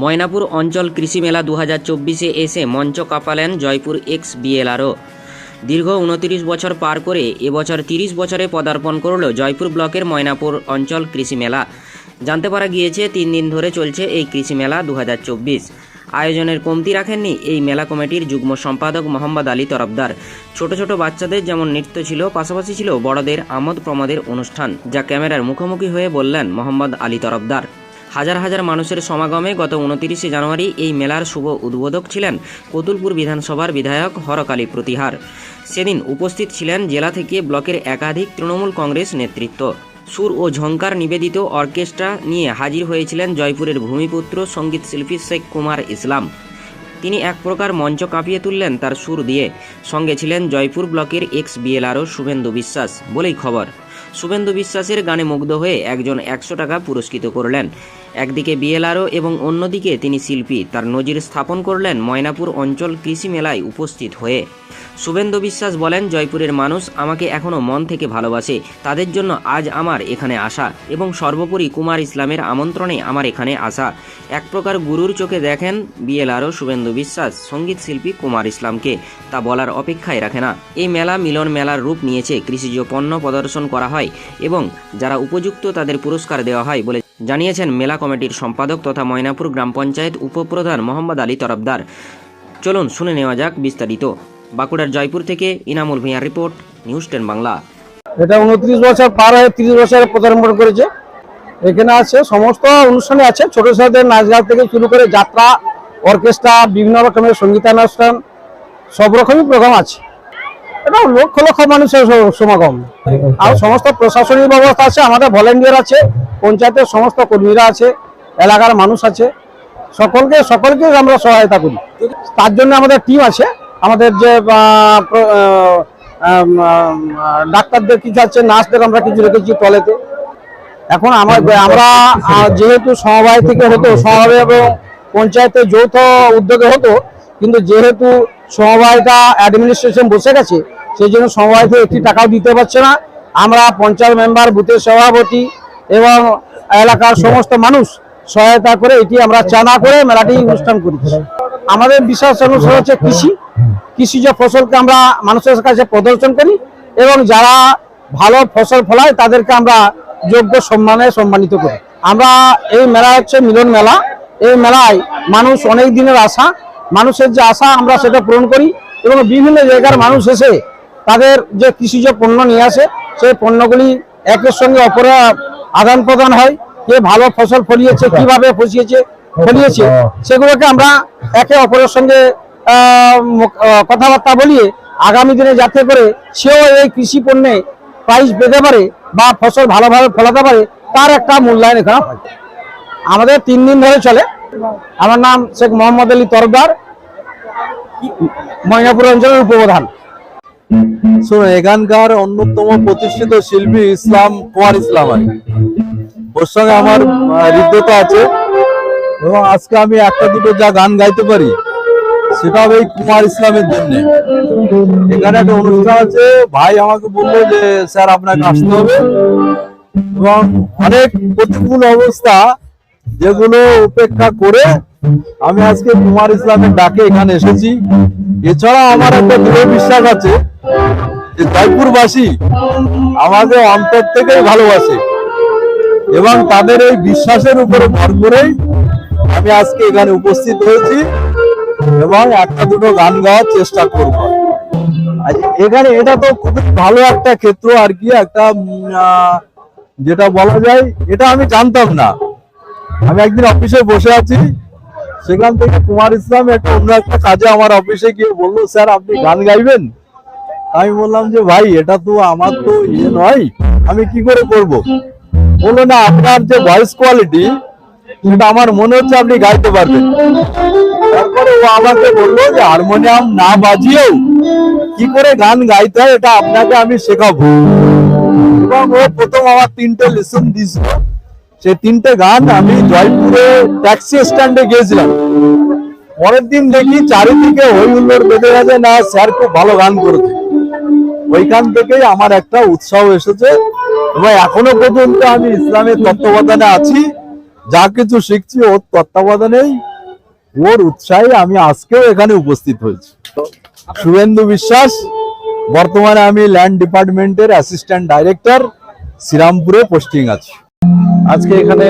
ময়নাপুর অঞ্চল কৃষি মেলা দু হাজার চব্বিশে এসে মঞ্চ কাঁপালেন জয়পুর এক্স বিএলআরও। দীর্ঘ উনতিরিশ বছর পার করে এবছর তিরিশ বছরে পদার্পণ করল জয়পুর ব্লকের ময়নাপুর অঞ্চল কৃষি মেলা। জানতে পারা গিয়েছে, তিন দিন ধরে চলছে এই কৃষি মেলা দু হাজার চব্বিশ। আয়োজনের কমতি রাখেননি এই মেলা কমিটির যুগ্ম সম্পাদক মোহাম্মদ আলী তরফদার। ছোট ছোট বাচ্চাদের যেমন নৃত্য ছিল, পাশাপাশি ছিল বড়দের আমোদ প্রমোদের অনুষ্ঠান, যা ক্যামেরার মুখোমুখি হয়ে বললেন মোহাম্মদ আলী তরফদার। হাজার হাজার মানুষের সমাগমে গত উনতিরিশে জানুয়ারি এই মেলার শুভ উদ্বোধক ছিলেন কতুলপুর বিধানসভার বিধায়ক হরকালী প্রতিহার। সেদিন উপস্থিত ছিলেন জেলা থেকে ব্লকের একাধিক তৃণমূল কংগ্রেস নেতৃত্ব। সুর ও ঝঙ্কার নিবেদিত অর্কেস্ট্রা নিয়ে হাজির হয়েছিলেন জয়পুরের ভূমিপুত্র সংগীত শিল্পী শেখ কুমার ইসলাম। তিনি এক প্রকার মঞ্চ কাঁপিয়ে তুললেন তার সুর দিয়ে। সঙ্গে ছিলেন জয়পুর ব্লকের এক্স বিএলআরও শুভেন্দু বিশ্বাস। বলেই খবর। শুভেন্দু বিশ্বাসের গানে মুগ্ধ হয়ে একজন একশো টাকা পুরস্কৃত করলেন। একদিকে বিএলআরও এবং অন্যদিকে তিনি শিল্পী। তার নজির স্থাপন করলেন ময়নাপুর অঞ্চল কৃষি মেলায় উপস্থিত হয়ে। শুভেন্দু বিশ্বাস বলেন, জয়পুরের মানুষ আমাকে এখনও মন থেকে ভালোবাসে। তাদের জন্য আজ আমার এখানে আসা এবং সর্বোপরি কুমার ইসলামের আমন্ত্রণে আমার এখানে আসা। এক প্রকার গুরুর চোখে দেখেন বিএলআরও শুভেন্দু বিশ্বাস, সংগীত শিল্পী কুমার ইসলামকে। তা বলার অপেক্ষায় রাখে না। এই মেলা মিলন মেলার রূপ নিয়েছে কৃষিজ পণ্য প্রদর্শন করা হয় এবং যারা উপযুক্ত তাদের পুরস্কার দেওয়া হয় বলে জানিয়েছেন মেলা কমিটির সম্পাদক তথা ময়নাপুর গ্রাম পঞ্চায়েত উপপ্রধান মোহাম্মদ আলী তরফদার। চলুন শুনে নেওয়া যাক বিস্তারিত। বাঁকুড়ার জয়পুর থেকে ইনামুল ভূঁইয়ার রিপোর্ট নিউজ টেন বাংলা। এটা উনত্রিশ বছর পার হয়ে তিরিশ বছরে পদার্পণ করেছে। এখানে আছে সমস্ত অনুষ্ঠানে আছে ছোট ছোটদের নাচ গান থেকে শুরু করে যাত্রা অর্কেস্ট্রা বিভিন্ন রকমের সঙ্গীতানুষ্ঠান সব রকমই প্রোগ্রাম আছে। এটা লক্ষ লক্ষ মানুষের সমাগম। আর সমস্ত প্রশাসনিক ব্যবস্থা আছে আমাদের ভলেন্টিয়ার আছে। পঞ্চায়েতের সমস্ত কর্মীরা আছে, এলাকার মানুষ আছে, সকলকে সকলকে আমরা সহায়তা করি। তার জন্য আমাদের টিম আছে, আমাদের যে ডাক্তারদের কিছু আছে, নার্সদের আমরা কিছু রেখেছি টলেতে এখন আমার, আমরা যেহেতু সমবায় থেকে হতো, সমবায় এবং পঞ্চায়েতের যৌথ উদ্যোগে হতো, কিন্তু যেহেতু সমবায়টা অ্যাডমিনিস্ট্রেশন বসে গেছে, সেই জন্য সমবায় থেকে একটি টাকাও দিতে পারছে না। আমরা পঞ্চায়েত মেম্বার বুথের সভাপতি এবং এলাকার সমস্ত মানুষ সহায়তা করে এটি আমরা চাঁদা করে মেলাটি অনুষ্ঠান করেছি আমাদের বিশ্বাস অনুষ্ঠান হচ্ছে কৃষি। কৃষিজ ফসলকে আমরা মানুষের কাছে প্রদর্শন করি এবং যারা ভালো ফসল ফলায় তাদেরকে আমরা যোগ্য সম্মানে সম্মানিত করি। আমরা এই মেলা হচ্ছে মিলন মেলা। এই মেলায় মানুষ অনেক দিনের আশা মানুষের যে আশা আমরা সেটা পূরণ করি এবং বিভিন্ন জায়গার মানুষ এসে তাদের যে কৃষিজ পণ্য নিয়ে আসে সেই পণ্যগুলি একের সঙ্গে অপরে আদান প্রদান হয় কে ভালো ফসল ফলিয়েছে কীভাবে ফসিয়েছে ফলিয়েছে সেগুলোকে আমরা একে অপরের সঙ্গে আহ, কথাবার্তা বলিয়ে আগামী দিনে যাতে করে সেও এই কৃষি পণ্যে প্রাইস পেতে পারে বা ফসল ভালোভাবে ফলাতে পারে তার একটা মূল্যায়ন এখানে হয়। আমাদের তিন দিন ধরে চলে। আমার নাম শেখ মোহাম্মদ আলী তরফদার ময়নাপুর অঞ্চলের উপপ্রধান। শুনুন এখানকার অন্যতম প্রতিষ্ঠিত শিল্পী ইসলাম কুমার ইসলাম আর। ওর সঙ্গে আমার হৃদ্যতা আছে। এবং আজকে আমি একটা দুটো যা গান গাইতে পারি সেটা হবে কুমার ইসলামের জন্য। এখানে একটা অনুষ্ঠান আছে, ভাই আমাকে বলল যে, স্যার, আপনাকে আসতে হবে। এবং অনেক প্রতিকূল অবস্থা, যেগুলো উপেক্ষা করে আমি আজকে কুমার ইসলামের ডাকে এখানে এসেছি। এছাড়া আমার একটা দৃঢ় বিশ্বাস আছে যে, জয়পুরবাসী আমাকে অন্তর থেকেই ভালোবাসে। এবং তাদের এই বিশ্বাসের উপরে ভর করেই আমি আজকে এখানে উপস্থিত হয়েছি এবং একটা দুটো গান গাওয়ার চেষ্টা করব। এখানে এটা তো খুবই ভালো একটা ক্ষেত্র আর কি, একটা যেটা বলা যায়, এটা আমি জানতাম না। আমি একদিন অফিসে বসে আছি, সেখান থেকে কুমার ইসলাম একটা অন্য একটা কাজে আমার অফিসে গিয়ে বলল, স্যার, আপনি গান গাইবেন? আমি বললাম যে, ভাই, এটা তো আমার তো ইয়ে নয়, আমি কি করে করব? বলল না, আপনার যে ভয়েস কোয়ালিটি সেটা আমার মনে হচ্ছে আপনি গাইতে পারবেন। তারপরে ও আমাকে বলল যে হারমোনিয়াম না বাজিয়েও কি করে গান গাইতে হয় এটা আপনাকে আমি শেখাবো। এবং ও প্রথম আমার তিনটে লেসন দিয়েছিল। সেই তিনটে গান আমি জয়পুরে ট্যাক্সি স্ট্যান্ডে গিয়েছিলাম। পরের দিন দেখি চারিদিকে হই হুল্লোড় বেঁধে গেছে, না, স্যার খুব ভালো গান করেছে। ওইখান থেকেই আমার একটা উৎসাহ এসেছে। এবং এখনও পর্যন্ত আমি ইসলামের তত্ত্বাবধানে আছি। যা কিছু শিখছি, ওর তত্ত্বাবধানেই, ওর উৎসাহে আমি আজকেও এখানে উপস্থিত হয়েছি। শুভেন্দু বিশ্বাস, বর্তমানে আমি ল্যান্ড ডিপার্টমেন্টের অ্যাসিস্ট্যান্ট ডাইরেক্টর, শ্রীরামপুরে পোস্টিং আছি। আজকে এখানে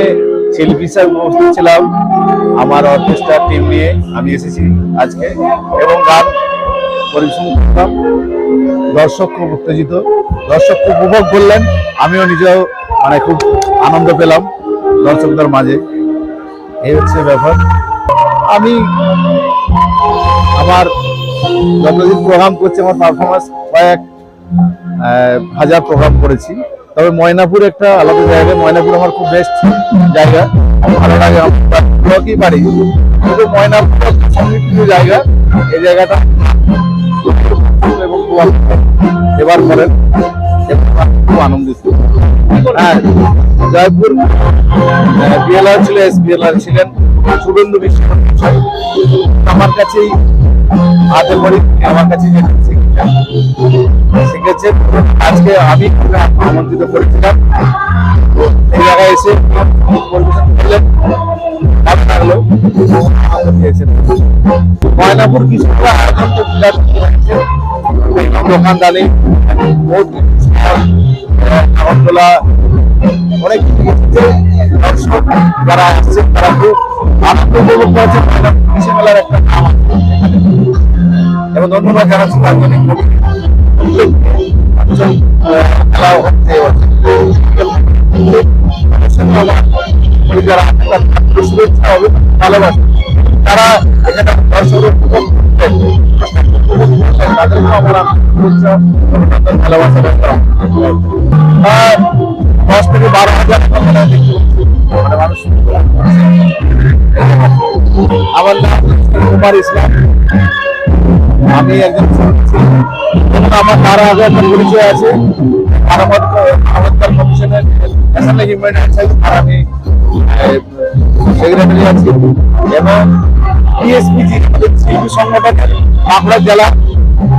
শিল্পী হিসাবে উপস্থিত ছিলাম। আমার অর্কেস্ট্রার টিম নিয়ে আমি এসেছি আজকে। এবং গান পরিবেশন করতাম। দর্শক খুব উত্তেজিত। দর্শক খুব উপভোগ করলেন। আমিও নিজেও মানে খুব আনন্দ পেলাম দর্শকদের মাঝে। এই হচ্ছে ব্যাপার। আমি আমার যতদিন প্রোগ্রাম করছি, আমার পারফরমেন্স কয়েক হাজার প্রোগ্রাম করেছি। তবে ময়নাপুর একটা আলাদা জায়গা। ময়নাপুর আমার খুব বেস্ট জায়গা। ভালো লাগে ব্লকই বাড়ি। কিন্তু ময়নাপুর জায়গা। এই জায়গাটা। এবার করেন খুব আনন্দিত। হ্যাঁ জয়পুর বিএলআর ছিল এস বিএলআর ছিলেন, শুভেন্দু বিশ্ব আমার কাছেই হাতে পড়ি আমার কাছে যে শিখেছেন আজকে আমি আমন্ত্রিত করেছিলাম। এই জায়গায় এসে পরিবেশন করলেন। ময়নাপুর কৃষকরা আয়োজন তো বিরাট আগরতলা অনেক যারা আসছে তারা খুব আনন্দ উপভোগ করেছে মেলার একটা নাম এবং ধন্যবাদ খেলা হচ্ছে এবার। যারা শুভেচ্ছা ভালোবাসা তারা এখানে দর্শক আমরা বারো হাজার আমি একজন আমার আগে একটা পরিচয় আছে মানবাধিকার কমিশনের আমি সেক্রেটারি আছি এবং টিএসপিজি শিল্পী সংগঠনের বাঁকুড়া জেলা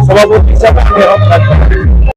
সভাপতি